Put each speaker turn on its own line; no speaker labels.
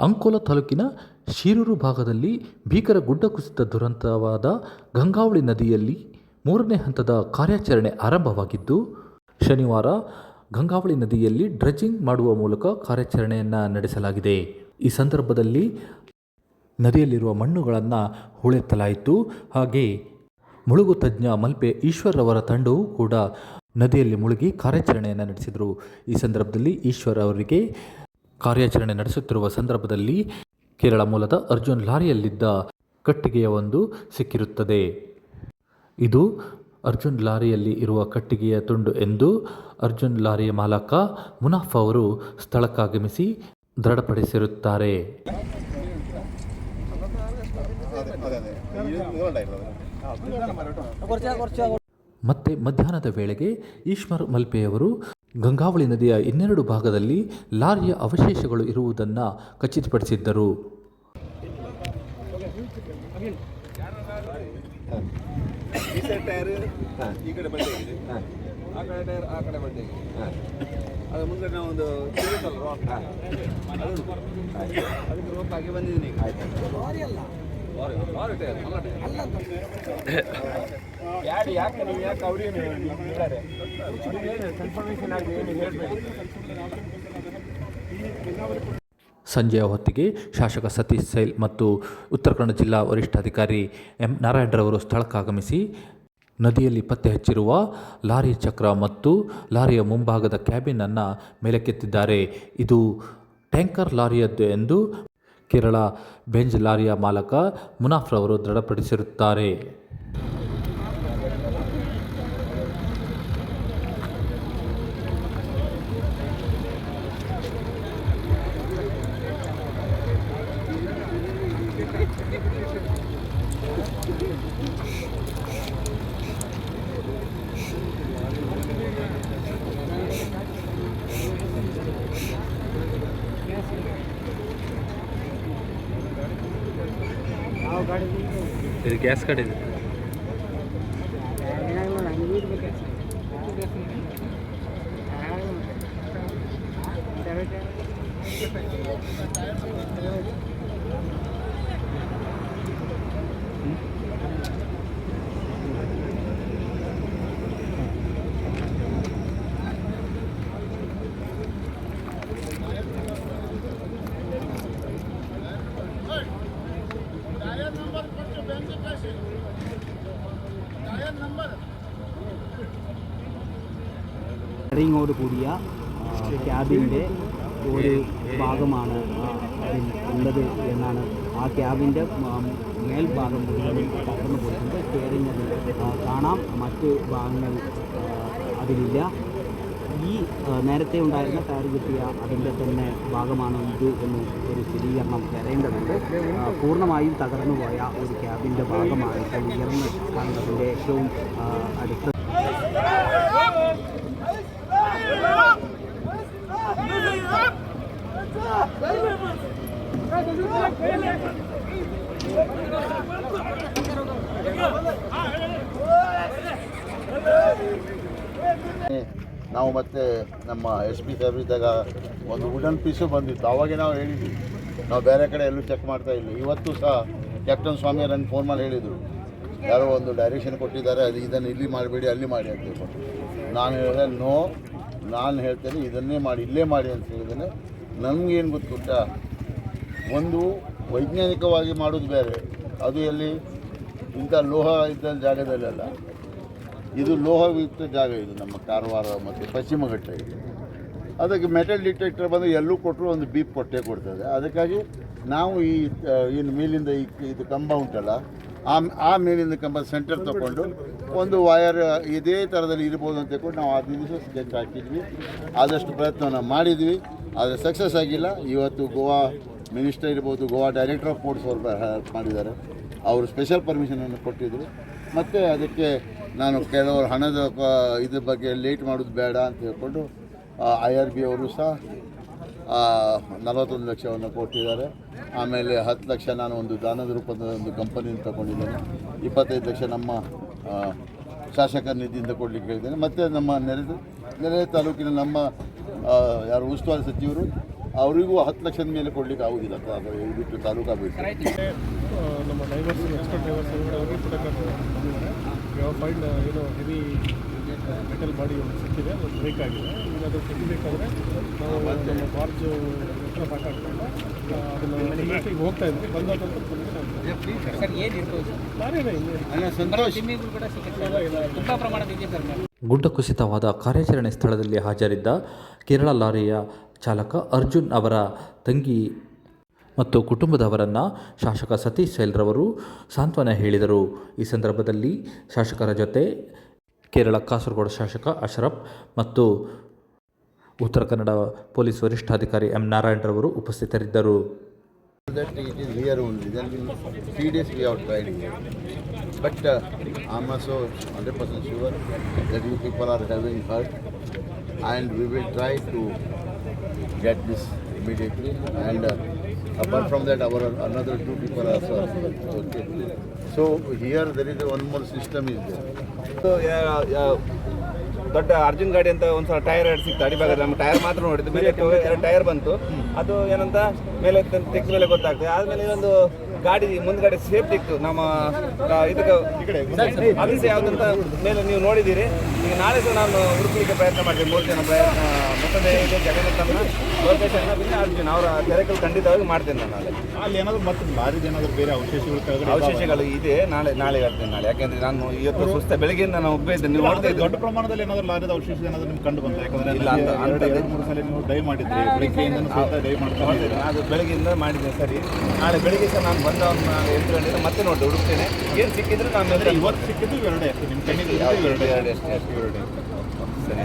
ಅಂಕೋಲ ತಾಲೂಕಿನ ಶಿರೂರು ಭಾಗದಲ್ಲಿ ಭೀಕರ ಗುಡ್ಡ ಕುಸಿತ ದುರಂತವಾದ ಗಂಗಾವಳಿ ನದಿಯಲ್ಲಿ ಮೂರನೇ ಹಂತದ ಕಾರ್ಯಾಚರಣೆ ಆರಂಭವಾಗಿದ್ದು, ಶನಿವಾರ ಗಂಗಾವಳಿ ನದಿಯಲ್ಲಿ ಡ್ರೆಜ್ಜಿಂಗ್ ಮಾಡುವ ಮೂಲಕ ಕಾರ್ಯಾಚರಣೆಯನ್ನು ನಡೆಸಲಾಗಿದೆ. ಈ ಸಂದರ್ಭದಲ್ಲಿ ನದಿಯಲ್ಲಿರುವ ಮಣ್ಣುಗಳನ್ನು ಹೂಳೆತ್ತಲಾಯಿತು. ಹಾಗೆ ಮುಳುಗು ತಜ್ಞ ಮಲ್ಪೆ ಈಶ್ವರ್ ಅವರ ತಂಡವು ಕೂಡ ನದಿಯಲ್ಲಿ ಮುಳುಗಿ ಕಾರ್ಯಾಚರಣೆಯನ್ನು ನಡೆಸಿದರು. ಈ ಸಂದರ್ಭದಲ್ಲಿ ಈಶ್ವರ್ ಅವರಿಗೆ ಕಾರ್ಯಾಚರಣೆ ನಡೆಸುತ್ತಿರುವ ಸಂದರ್ಭದಲ್ಲಿ ಕೇರಳ ಮೂಲದ ಅರ್ಜುನ್ ಲಾರಿಯಲ್ಲಿದ್ದ ಕಟ್ಟಿಗೆಯ ಒಂದು ಸಿಕ್ಕಿರುತ್ತದೆ. ಇದು ಅರ್ಜುನ್ ಲಾರಿಯಲ್ಲಿ ಇರುವ ಕಟ್ಟಿಗೆಯ ತುಂಡು ಎಂದು ಅರ್ಜುನ್ ಲಾರಿಯ ಮಾಲಕ ಮುನಾಫ್ ಅವರು ಸ್ಥಳಕ್ಕಾಗಮಿಸಿ ದೃಢಪಡಿಸಿರುತ್ತಾರೆ. ಮತ್ತೆ ಮಧ್ಯಾಹ್ನದ ವೇಳೆಗೆ ಈಶ್ವರ್ ಮಲ್ಪೆಯವರು ಗಂಗಾವಳಿ ನದಿಯ ಇನ್ನೆರಡು ಭಾಗದಲ್ಲಿ ಲಾರಿಯ ಅವಶೇಷಗಳು ಇರುವುದನ್ನು ಖಚಿತಪಡಿಸಿದ್ದರು.
ಮುಂದೆ
ಸಂಜೆಯ ಹೊತ್ತಿಗೆ ಶಾಸಕ ಸತೀಶ್ ಸೈಲ್ ಮತ್ತು ಉತ್ತರ ಕನ್ನಡ ಜಿಲ್ಲಾ ವರಿಷ್ಠಾಧಿಕಾರಿ ಎಂ ನಾರಾಯಣರವರು ಸ್ಥಳಕ್ಕಾಗಮಿಸಿ ನದಿಯಲ್ಲಿ ಪತ್ತೆ ಹಚ್ಚಿರುವ ಲಾರಿ ಚಕ್ರ ಮತ್ತು ಲಾರಿಯ ಮುಂಭಾಗದ ಕ್ಯಾಬಿನ್ ಅನ್ನು ಮೇಲಕ್ಕೆತ್ತಿದ್ದಾರೆ. ಇದು ಟ್ಯಾಂಕರ್ ಲಾರಿಯದ್ದು ಎಂದು ಕೇರಳ ಬೆಂಜ್ ಲಾರಿಯ ಮಾಲಕ ಮುನಾಫ್ರವರು ದೃಢಪಡಿಸಿರುತ್ತಾರೆ. ಇದು ಗ್ಯಾಸ್ ಕಡೆ ಇದೆ.
ಡಯಲ್ ನಂಬರ್ ಕೊಟ್ಟು ಬ್ಯಾಂಕಿಗೆ ಕಳಿಸಿ ಡಯಲ್ ನಂಬರ್ ോട് കൂടിയ ക്യാബിന്റെ ഒരു ഭാഗമാണ് ഉള്ളത് എന്നാണ്. ആ ക്യാബിന്റെ മേൽഭാഗം മുഴുവൻ കടന്നു പോയിട്ടുണ്ട്. സ്റ്റിയറിംഗ് കാണാം. മറ്റ് ഭാഗങ്ങൾ അതിലില്ല. ഈ നേരത്തെ ഉണ്ടായിരുന്ന ടയർ കിട്ടിയ അതിന്റെ തന്നെ ഭാഗമാണ് ഇത് എന്ന് ഒരു സ്ഥിരീകരണം വരേണ്ടതുണ്ട്. പൂർണമായും തകർന്നു പോയ ഒരു ക്യാബിന്റെ ഭാഗമാണ് ഇപ്പോൾ ഉയർന്ന് കാണുന്നതിന്റെ ഏറ്റവും അടുത്ത
ನಾವು ಮತ್ತೆ ನಮ್ಮ ಎಸ್ ಪಿ ಸಾಹೇಬ್ ಇದ್ದಾಗ ಒಂದು ವುಡನ್ ಪೀಸು ಬಂದಿತ್ತು. ಅವಾಗೆ ನಾವು ಹೇಳಿದ್ವಿ. ನಾವು ಬೇರೆ ಕಡೆ ಎಲ್ಲೂ ಚೆಕ್ ಮಾಡ್ತಾ ಇಲ್ಲ. ಇವತ್ತು ಸಹ ಕ್ಯಾಪ್ಟನ್ ಸ್ವಾಮಿ ನನ್ನ ಫೋನ್ ಮಾಡಿ ಹೇಳಿದರು. ಯಾರೋ ಒಂದು ಡೈರೆಕ್ಷನ್ ಕೊಟ್ಟಿದ್ದಾರೆ. ಅದು ಇದನ್ನು ಇಲ್ಲಿ ಮಾಡಬೇಡಿ, ಅಲ್ಲಿ ಮಾಡಿ ಅಂತ ನಾನು ಹೇಳಿದೆ ನೋ ನಾನು ಹೇಳ್ತೇನೆ, ಇದನ್ನೇ ಮಾಡಿ, ಇಲ್ಲೇ ಮಾಡಿ ಅಂತ ಹೇಳಿದ್ದೇನೆ. ನಮಗೇನು ಗೊತ್ತುಂಟ? ಗೊತ್ತಾ ಒಂದು ವೈಜ್ಞಾನಿಕವಾಗಿ ಮಾಡೋದು ಬೇರೆ. ಅದು ಎಲ್ಲಿ? ಇಂಥ ಲೋಹ ಇದ್ದ ಜಾಗದಲ್ಲೆಲ್ಲ. ಇದು ಲೋಹಯುಕ್ತ ಜಾಗ ಇದು ನಮ್ಮ ಕಾರವಾರ ಮತ್ತು ಪಶ್ಚಿಮ ಘಟ್ಟ ಇದೆ. ಅದಕ್ಕೆ ಮೆಟಲ್ ಡಿಟೆಕ್ಟರ್ ಬಂದು ಎಲ್ಲೂ ಕೊಟ್ಟರು ಒಂದು ಬೀಪ್ ಕೊಟ್ಟೇ ಕೊಡ್ತದೆ. ಅದಕ್ಕಾಗಿ ನಾವು ಈ ಇನ್ನು ಮೇಲಿಂದ ಈ ಇದು ಕಂಬ ಉಂಟಲ್ಲ ಆ ಆ ಮೇಲಿಂದ ಕಂಬ ಸೆಂಟರ್ ತಗೊಂಡು ಒಂದು ವಯರ್ ಇದೇ ಥರದಲ್ಲಿ ಇರ್ಬೋದು ಅಂತ ಹೇಳ್ಕೊಂಡು ನಾವು ಹದಿನೈದು ದಿವಸ ಸ್ಕೆಚ್ ಹಾಕಿದ್ವಿ. ಆದಷ್ಟು ಪ್ರಯತ್ನವನ್ನು ಮಾಡಿದ್ವಿ. ಆದರೆ ಸಕ್ಸಸ್ ಆಗಿಲ್ಲ. ಇವತ್ತು ಗೋವಾ ಮಿನಿಸ್ಟರ್ ಇರ್ಬೋದು, ಗೋವಾ ಡೈರೆಕ್ಟರ್ ಆಫ್ ಪೋರ್ಟ್ಸ್ ಅವರು ಮಾಡಿದ್ದಾರೆ. ಅವರು ಸ್ಪೆಷಲ್ ಪರ್ಮಿಷನನ್ನು ಕೊಟ್ಟಿದ್ದರು ಮತ್ತು ಅದಕ್ಕೆ ನಾನು ಕೆಲವರು ಹಣದ ಇದ್ರ ಬಗ್ಗೆ ಲೇಟ್ ಮಾಡೋದು ಬೇಡ ಅಂತ ಹೇಳ್ಕೊಂಡು ಐ ಆರ್ ಬಿ ಅವರು ಸಹ ನಲವತ್ತೊಂದು ಲಕ್ಷವನ್ನು ಕೊಟ್ಟಿದ್ದಾರೆ. ಆಮೇಲೆ ಹತ್ತು ಲಕ್ಷ ನಾನು ಒಂದು ದಾನದ ರೂಪದ ಒಂದು ಕಂಪನಿಯನ್ನು ತಗೊಂಡಿದ್ದೇನೆ. ಇಪ್ಪತ್ತೈದು ಲಕ್ಷ ನಮ್ಮ ಶಾಸಕ ನಿಧಿಯಿಂದ ಕೊಡಲಿಕ್ಕೆ ಹೇಳಿದ್ದೇನೆ. ಮತ್ತು ನಮ್ಮ ನೆರೆ ನೆರೆ ತಾಲೂಕಿನ ನಮ್ಮ ಯಾರು ಉಸ್ತುವಾರಿ ಸಚಿವರು, ಅವರಿಗೂ ಹತ್ತು ಲಕ್ಷದ ಮೇಲೆ ಕೊಡ್ಲಿಕ್ಕೆ ಆಗುವುದಿಲ್ಲ ಬಿಟ್ಟು ತಾಲೂಕಾ ಬಿಟ್ಟು
ಫೈಂಡ್ ಏನೋ ಹೆವಿ ಮೆಟಲ್ ಬಾಡಿ ಒಂದು ಸಿಕ್ಕಿದೆ ಅದು ಬ್ರೇಕ್ ಆಗಿದೆ. ಈಗ ಅದು ತೆಗಿಬೇಕಾದ್ರೆ ನಾವು ನಮ್ಮ ಬಾರ್ಜು ಹತ್ರ ಸಾಕಾಗ್ತಲ್ಲ ಅದನ್ನು ಹೋಗ್ತಾ ಇದ್ವಿ.
ಸರ್
ಗುಡ್ಡ ಕುಸಿತವಾದ ಕಾರ್ಯಾಚರಣೆ ಸ್ಥಳದಲ್ಲಿ ಹಾಜರಿದ್ದ ಕೇರಳ ಲಾರಿಯ ಚಾಲಕ ಅರ್ಜುನ್ ಅವರ ತಂಗಿ ಮತ್ತು ಕುಟುಂಬದವರನ್ನು ಶಾಸಕ ಸತೀಶ್ ಸೈಲ್ರವರು ಸಾಂತ್ವನ ಹೇಳಿದರು ಈ ಸಂದರ್ಭದಲ್ಲಿ ಶಾಸಕರ ಜೊತೆ ಕೇರಳ ಕಾಸರಗೋಡು ಶಾಸಕ ಅಶ್ರಫ್ ಮತ್ತು ಉತ್ತರ ಕನ್ನಡ ಪೊಲೀಸ್ ವರಿಷ್ಠಾಧಿಕಾರಿ ಎಂ ನಾರಾಯಣರವರು ಉಪಸ್ಥಿತರಿದ್ದರು
that it is here only. Then in three days we have tried here. But uh, I'm also 100% sure that you people are having heard and we will try to get this immediately. And uh, Apart from that, our another two people are okay. So here there is one more system is there.
So yeah, yeah. ದೊಡ್ಡ ಅರ್ಜುನ್ ಗಾಡಿ ಅಂತ ಒಂದ್ಸಲ tyre ಎರಡು ಸಿಕ್ತು ಅಡಿಭಾಗದಲ್ಲಿ ನಮ್ಮ tyre ಮಾತ್ರ ನೋಡಿದ್ದು. ಮೇಲೆ ಎರಡು ಟೈರ್ ಬಂತು. ಅದು ಏನಂತ ಮೇಲೆ ತೆಗ್ದ ಮೇಲೆ ಗೊತ್ತಾಗ್ತದೆ. ಆದ್ಮೇಲೆ ಇನ್ನೊಂದು ಗಾಡಿ ಮುಂದ್ಗಡೆ ಸೇಫ್ಟಿ ಇತ್ತು. ನಮ್ಮ ಇದಕ್ಕೆ ಅದು ಯಾವ್ದಂತ ಮೇಲೆ ನೀವು ನೋಡಿದ್ದೀರಿ. ಈಗ ನಾಳೆ ಸಹ ನಾನು ಹುಡುಕಲಿಕ್ಕೆ ಪ್ರಯತ್ನ ಮಾಡ್ತೀನಿ. ಮೂರು ಜನ ಪ್ರಯತ್ನ ಮತ್ತೊಂದು ಜಗನ್ನಾಥನ ಬಿನ್ನ ಅರ್ಜುನ್ ಅವರ ತೆರೆಕಲ್ ಖಂಡಿತವಾಗಿ ಮಾಡ್ತೇನೆ ನಾನು ನಾಳೆ.
ಅಲ್ಲಿ ಏನಾದ್ರು ಮತ್ತೆ ಭಾರಿ ಏನಾದ್ರು ಬೇರೆ ಅವಶೇಷಗಳು
ಅವಶೇಷಗಳು ಇದೆ. ನಾಳೆ ನಾಳೆ ಹೇಳ್ತೇನೆ ನಾಳೆ. ಯಾಕೆಂದ್ರೆ ನಾನು ಇವತ್ತು ಸುಸ್ತ ಬೆಳಗ್ಗೆಯಿಂದ ನಾನು ಒಬ್ಬ ಇದ್ದೇನೆ. ನೀವು ನೋಡ್ತಾ
ದೊಡ್ಡ ಪ್ರಮಾಣದಲ್ಲಿ ಏನಾದ್ರು ಲಾರಿದ ಅವಶೇಷ ಏನಾದರೂ ನಿಮ್ಗೆ ಕಂಡು ಬಂತು? ಯಾಕಂದ್ರೆ
ಇಲ್ಲ, ಅಂತ-
ಎರಡು ಎರಡು ಮೂರು ಸಲ ನೀವು ಡೈ ಮಾಡಿದ್ರಿ ಬೆಳಿಗ್ಗೆಯಿಂದ ಸಹಿತ ಡೈ ಮಾಡ್ತಾ.
ಅದು ಬೆಳಗ್ಗೆಯಿಂದ ಮಾಡಿದ್ದೇನೆ ಸರಿ. ನಾಳೆ ಬೆಳಿಗ್ಗೆ ಸಹ ನಾನು ಬಂದ ಒಂದು ಎಂಟು ಗಂಟೆಗೆ ಮತ್ತೆ ನೋಡಿ ಹುಡುಕ್ತೇನೆ. ಏನು ಸಿಕ್ಕಿದ್ರೆ ನಾನು
ಅಂದ್ರೆ ಇವತ್ತು ಸಿಕ್ಕಿದ್ದು ಎರಡೇ ನಿಮ್ಮ ಕಣ್ಣಿಗೆ ಎರಡೇ
ಅಷ್ಟೇ. ಎರಡು ಸರಿ.